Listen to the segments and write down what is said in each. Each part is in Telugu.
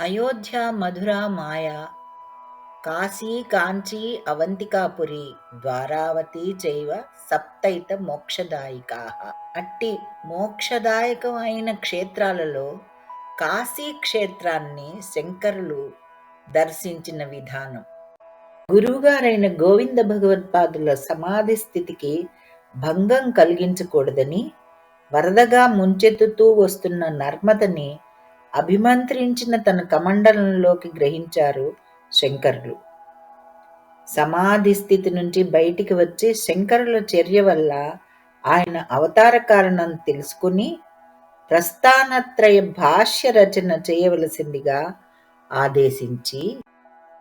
అయోధ్య మధుర మాయా. కాశీ కాంచీ అవంతికాపురి ద్వారావతి చైవ సప్తైత మోక్షదాయికా. అట్టి మోక్షదాయకమైన క్షేత్రాలలో కాశీ క్షేత్రాన్ని శంకరులు దర్శించిన విధానం. గురువుగారైన గోవింద భగవత్పాదుల సమాధి స్థితికి భంగం కలిగించకూడదని వరదగా ముంచెత్తుతూ వస్తున్న నర్మదని అభిమంత్రించిన తన కమండలంలోకి గ్రహించారు శంకరులు. సమాధి స్థితి నుంచి బయటికి వచ్చి శంకరుల చర్య వల్ల ఆయన అవతార కారణం తెలుసుకుని ప్రస్థానత్రయ భాష్య రచన చేయవలసిందిగా ఆదేశించి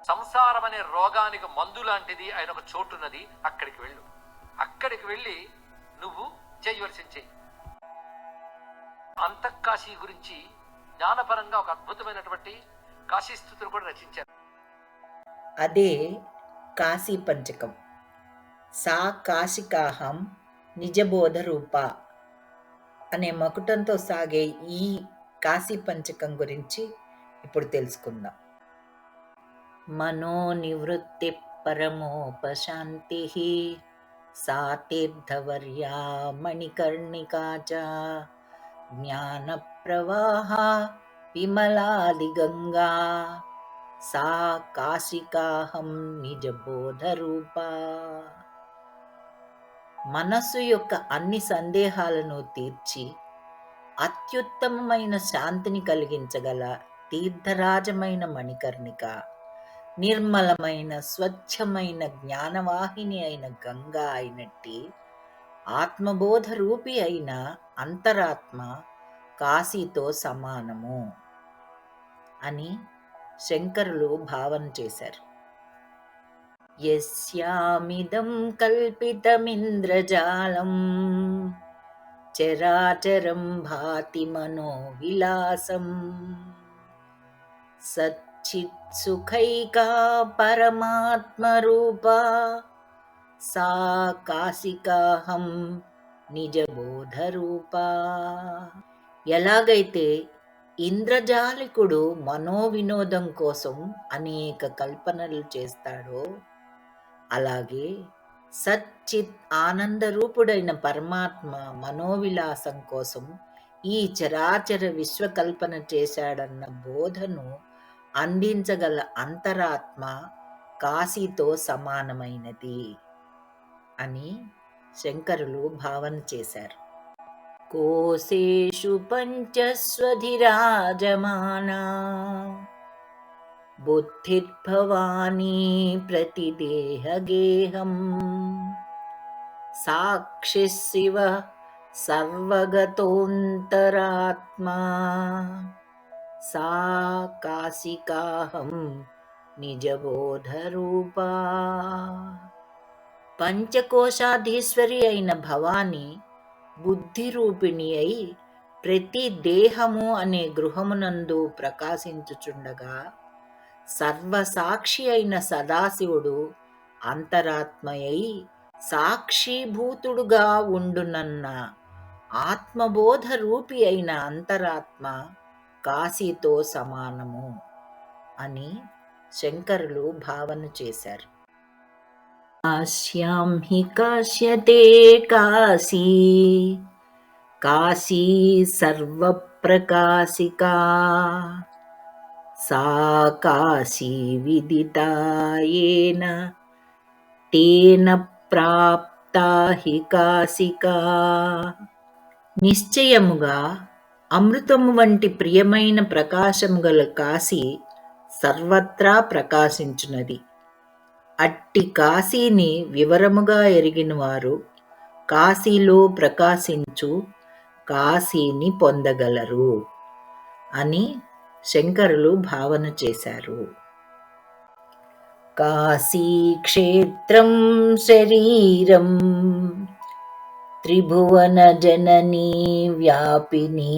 సంసారం అనే రోగానికి మందు లాంటిది ఆయన ఒక చోటున్నది అక్కడికి వెళ్ళు. అక్కడికి వెళ్ళి నువ్వు చేయవలసింది చెయ్యి అంతఃకాశీ గురించి జ్ఞానపరంగా ఒక అద్భుతమైనటువంటి కాశీస్థుతులు కూడా రచించారు. అదే కాశీ పంచకం. సా కాశికాహం నిజబోధ రూప అనే మకుటంతో సాగే ఈ కాశీ పంచకం గురించి ఇప్పుడు తెలుసుకుందాం. మనోనివృత్తి పరమోపశాంతి సాతీర్థవర్యా మణికర్ణికా చ ज्ञानप्रवाहा विमलादिगङ्गा सा కాశికాహం నిజబోధరూపా. మనస్సు యొక్క అన్ని సందేహాలను తీర్చి అత్యుత్తమమైన శాంతిని కలిగించగల తీర్థరాజమైన మణికర్ణిక నిర్మలమైన స్వచ్ఛమైన జ్ఞానవాహిని అయిన గంగా అయినట్టి ఆత్మబోధ రూపి అయిన అంతరాత్మ కాశీతో సమానము అని శంకరులు భావన చేశారు. యస్యామిదం కల్పితమింద్రజాలం చరాచరం భాతి మనో విలాసం సచ్చిత్సుఖైకా పరమాత్మరూపా సా కాశికాహం నిజబోధరూపా. ఎలాగైతే ఇంద్రజాలికుడు మనోవినోదం కోసం అనేక కల్పనలు చేస్తాడో అలాగే సచ్చిత్ ఆనందరూపుడైన పరమాత్మ మనోవిలాసం కోసం ఈ చరాచర విశ్వకల్పన చేశాడన్న బోధను అందించగల అంతరాత్మ కాశీతో సమానమైనది. అని శంకరులు భావన చేశారు. కోశేషు పంచస్వధిరాజమానా బుద్ధిర్భవానీ ప్రతిదేహగేహం సాక్షి శివ సర్వగతోంతరాత్మా సా కాశికాహం నిజబోధరూపా. పంచకోశాధీశ్వరి అయిన భవాని బుద్ధిరూపిణి అయి ప్రతి దేహము అనే గృహమునందు ప్రకాశించుచుండగా సర్వసాక్షి అయిన సదాశివుడు అంతరాత్మయై సాక్షిభూతుడుగా ఉండునన్న ఆత్మబోధ రూపి అయిన అంతరాత్మ కాశీతో సమానము అని శంకరులు భావన చేశారు. కాశ్యాం హి కాశ్యతే కాశీ కాశీ సర్వప్రకాశికా सा काशी विदितायेन तेन ప్రాప్తా హి కాశికా నిశ్చయముగా అమృతము వంటి ప్రియమైన ప్రకాశము గల కాశీ సర్వత్రా ప్రకాశించున్నది అట్టి కాశీని వివరముగా ఎరిగినవారు కాశీలో ప్రకాశించు కాశీని పొందగలరు అని శంకరులు భావన చేశారు. కాశీక్షేత్రం శరీరం త్రిభువన జననీ వ్యాపిని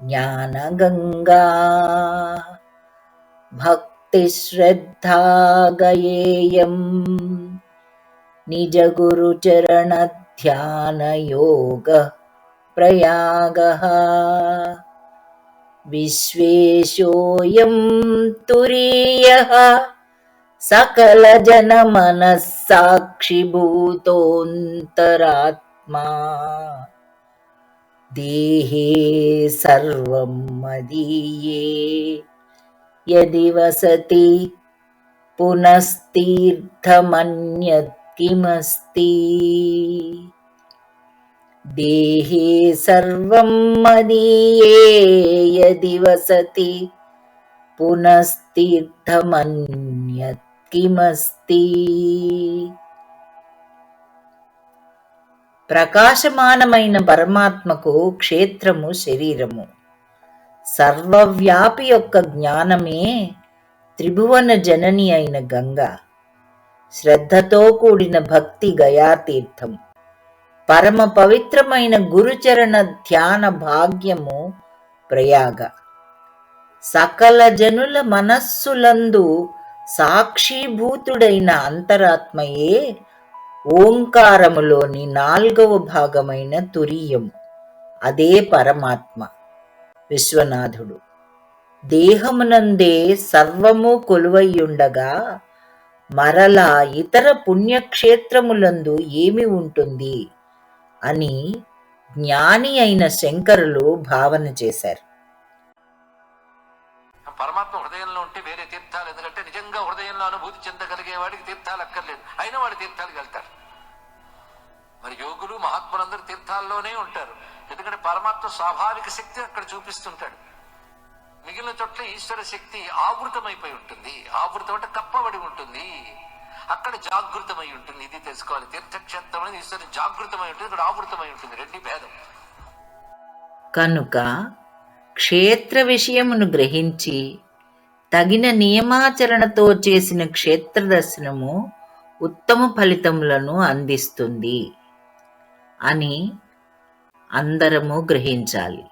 జ్ఞానగంగా भक्तिश्रद्धा गयेयम् निजगुरुचरणध्यानयोगः प्रयागः। विश्वेशोऽयं तुरीयः सकलजनमनःसाक्षीभूतोऽन्तरात्मा देहे सर्वं मदीये। यदि वसति पुनस्तीर्थमन्यत् किमस्ति देहे सर्वं मदीये यदि वसति पुनस्तीर्थमन्यत् किमस्ति ప్రకాశమానమైన పరమాత్మకు క్షేత్రము శరీరము సర్వవ్యాపి యొక్క జ్ఞానమే త్రిభువన జనని అయిన గంగ. శ్రద్ధతో కూడిన భక్తి గయాతీర్థం. పరమ పవిత్రమైన గురుచరణ ధ్యాన భాగ్యము ప్రయాగ. సకల జనుల మనస్సులందు సాక్షీభూతుడైన అంతరాత్మయే ఓంకారములోని నాల్గవ భాగమైన తురియం అదే పరమాత్మ. విశ్వనాథుడు. దేహమునందే సర్వము కొలువయ్యుండగా మరలా ఇతర పుణ్యక్షేత్రములందు ఏమి ఉంటుంది? అని జ్ఞాని అయిన శంకరులు భావన చేశారు. పరమాత్మ హృదయంలో ఉంటే వేరే తీర్థాలు ఎందుకంటే నిజంగా హృదయంలో అనుభూతి చెందగలిగే వాడికి తీర్థాలు అక్కర్లేదు. అయినా వాడి తీర్థాలకు వెళ్తారు మరి యోగులు మహాత్ములందరూ తీర్థాల్లోనే ఉంటారు. ఎందుకంటే పరమాత్మ స్వాభావిక శక్తి అక్కడ చూపిస్తుంటాడు. మిగిలిన చోట్ల ఈశ్వర శక్తి ఆవృతమైపోయి ఉంటుంది. ఆవృతం అంటే కప్పబడి ఉంటుంది. అక్కడ జాగృతమై ఉంటుంది. ఇది తెలుసుకోవాలి. తీర్థక్షేత్రం అనేది ఈశ్వరు జాగృతమై ఉంటుంది. ఇక్కడ ఆవృతమై ఉంటుంది. రెండు భేదం. కనుక క్షేత్ర విషయమును గ్రహించి తగిన నియమాచరణతో చేసిన క్షేత్ర దర్శనము ఉత్తమ ఫలితములను అందిస్తుంది అని అందరము గ్రహించాలి.